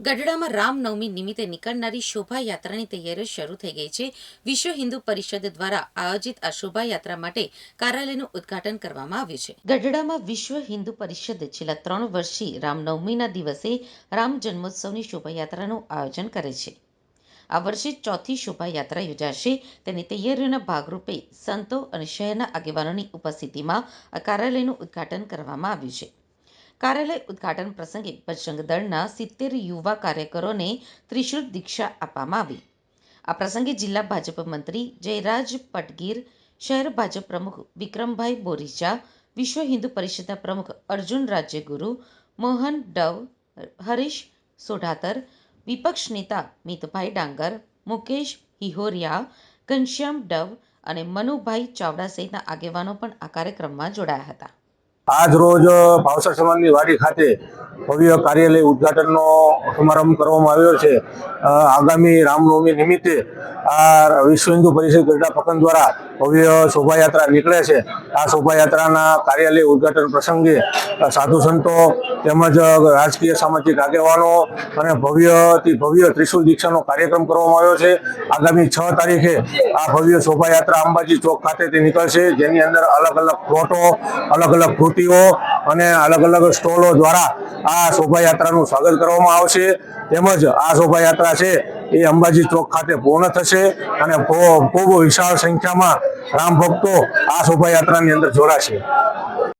ગઢડામાં રામનવમી નિમિત્તે નીકળનારી શોભાયાત્રાની તૈયારીઓ શરૂ થઈ ગઈ છે. વિશ્વ હિન્દુ પરિષદ દ્વારા આયોજિત આ શોભાયાત્રા માટે કાર્યાલયનું ઉદ્ઘાટન કરવામાં આવ્યું છે. ગઢડામાં વિશ્વ હિન્દુ પરિષદ છેલ્લા ત્રણ વર્ષથી રામનવમીના દિવસે રામ જન્મોત્સવની શોભાયાત્રાનું આયોજન કરે છે. આ વર્ષે ચોથી શોભાયાત્રા યોજાશે. તેની તૈયારીઓના ભાગરૂપે સંતો અને શહેરના આગેવાનોની ઉપસ્થિતિમાં આ કાર્યાલયનું ઉદ્ઘાટન કરવામાં આવ્યું છે. કાર્યાલય ઉદ્ઘાટન પ્રસંગે બજરંગ દળના સિત્તેર યુવા કાર્યકરોને ત્રિશુલ દીક્ષા આપવામાં આવી. આ પ્રસંગે જિલ્લા ભાજપ મંત્રી જયરાજ પટગીર, શહેર ભાજપ પ્રમુખ વિક્રમભાઈ બોરીચા, વિશ્વ હિન્દુ પરિષદના પ્રમુખ અર્જુન રાજ્યગુરુ, મોહન ડવ, હરીશ સોઢાતર, વિપક્ષ નેતા મિતભાઈ ડાંગર, મુકેશ હિહોરિયા, ઘનશ્યામ ડવ અને મનુભાઈ ચાવડા સહિતના આગેવાનો પણ આ કાર્યક્રમમાં જોડાયા હતા. આજ રોજ ભાવસર સમાજની વાડી ખાતે ભવ્ય કાર્યાલય ઉદ્ઘાટનનો સમારંભ કરવામાં આવ્યો છે. આગામી રામનવમી નિમિત્તે આ વિશ્વ હિન્દુ પરિષદ ગઢડા પકન દ્વારા ભવ્ય શોભાયાત્રા નીકળે છે. આ શોભાયાત્રાના કાર્યાલય ઉદ્ઘાટન પ્રસંગે સાધુ સંતો તેમજ રાજકીય સામાજિક આગેવાનો અને ભવ્યથી ભવ્ય ત્રિશુલ દીક્ષાનો કાર્યક્રમ કરવામાં આવ્યો છે. આગામી છ તારીખે આ ભવ્ય શોભાયાત્રા અંબાજી ચોક ખાતેથી નીકળશે. જેની અંદર અલગ અલગ ફોટો અલગ અલગ કૃતિઓ અને અલગ અલગ સ્ટોલો દ્વારા આ શોભાયાત્રાનું સ્વાગત કરવામાં આવશે. તેમજ આ શોભાયાત્રા છે એ અંબાજી ચોક ખાતે પૂર્ણ થશે અને ખૂબ વિશાળ સંખ્યામાં રામ ભક્તો આ શોભાયાત્રાની અંદર જોડાશે.